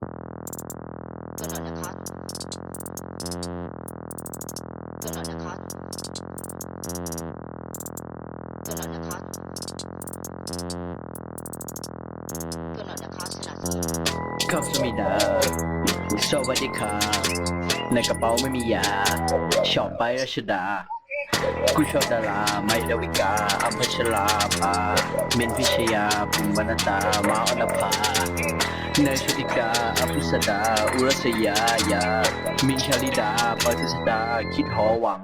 ครับกิดอนะครับกิดอนะครับกิดอนะครับสลัดคำสมิดาสวัสดีครับในกระเป๋าไม่มียาชอบไปรัชดา กูชอบดาราไม่ดาวิกาอัมพชราภาเมนพิชยาภูมิบรรณตามาอนภาเนยชุติกาอภิสดา อุรัสยายา มินชาลิดาปอยทิสดา คิดหอหวัง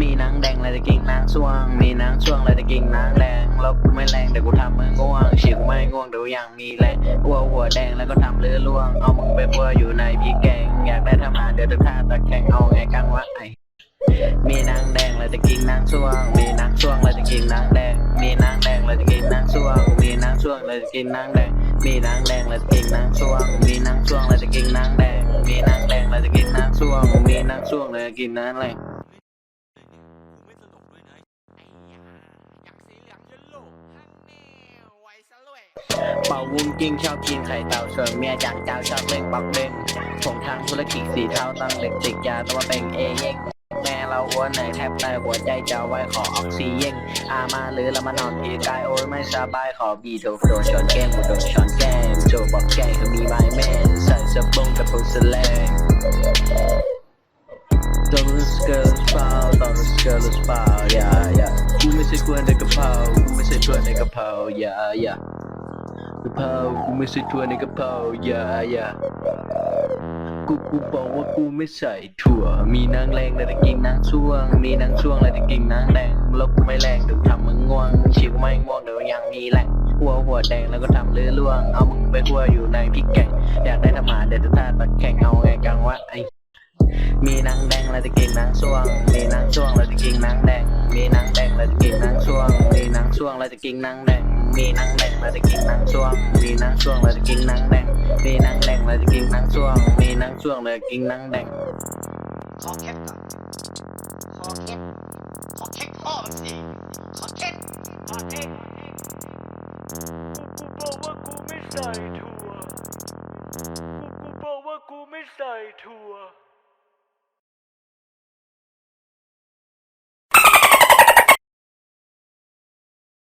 มีนางแดงและตะกิ่งนางสว่าง มีนางสวงและตะกิ่งนางแดงแล้วกูไม่แรงแต่กูทำมึงง่วงฉีกกูไม่ง่วงแต่กูยังมีแรงอ้วหัวแดงแล้วก็ทำเลือล่วง เอามึงไปพัวอยู่ในพี่แกง อยากได้ทำมาเดี๋ยวจะท่าตะแคงเอาไงกังวะไอ มีนางแดงและตะกิ่งนางสวง มีนางสวงและตะกิ่งนางแดง มีนางแดงและตะกิ่งนางสวง มีนางสวงและตะกิ่งนางแดง มีนางแดงและตะกิ่งนางสวง มีนางสวงและตะกิ่งนางแดง มีนางแดงและตะกิ่งนางสวง มีนางสวงและตะกิ่งนางแดงกูไม่สนุกด้วยนะไอ้ยาอยากสีเป่าวุ้งกิ้งชอบกินไข่เต่าส่วนเมียจางเจ้าชอบเล่งปักเล่งผมทางธุรกิจสีเทาตั้งเด็กติดยาตัวเป็นเอเย่ง แม่เราอ้วนไหนแทบตายหัวใจจะไว้ขอออกซิเจนอามาหรือเรามานอนพีกายโอ้ยไม่สบายขอบีโดโดนชนแก้มโดนชนแก้มโจบอกแกเขามีไม้แม่นใส่สบงกับพุสแลงตอนรู้สเกิร์ลสปาวตอนรู้สเกิร์ลสปาวอย่าอย่ากูไม่ใช่กวนใน กูกูบอกว่ากูไม่ใส่ถั่ว มีนางแรงและตะกิงนางช่วง มีนางช่วงและตะกิงนางแดงแล้วกูไม่แรงเดี๋ยวทำมึงง่วงชิวไม่ง่วงเดี๋ยวยังมีแรงหัวหัวแดงแล้วก็ทำเลือล่วง เอามึงไปหัวอยู่ในพริกแกงอยากได้ทำหมาเดี๋ยวจะท่าตะแข่งเอาไงกังวะไอมีนางแดงและตะกิงนางช่วง มีนางช่วงและตะกิงนางแดง มีนางแดงและตะกิงนางช่วง มีนางช่วงและตะกิงนางแดง มีนางแดงและตะกิงนางช่วง มีนางช่วงและตะกิงนางแดงมี ช่วงเลยกิงนางแดงขอแคปก่อนขอแคปขอแคปพ่อมันสิขอแคปขอแคปกูบอกว่ากูไม่ใส่ถั่วกูกูบอกว่ากูไม่ใส่ถั่ว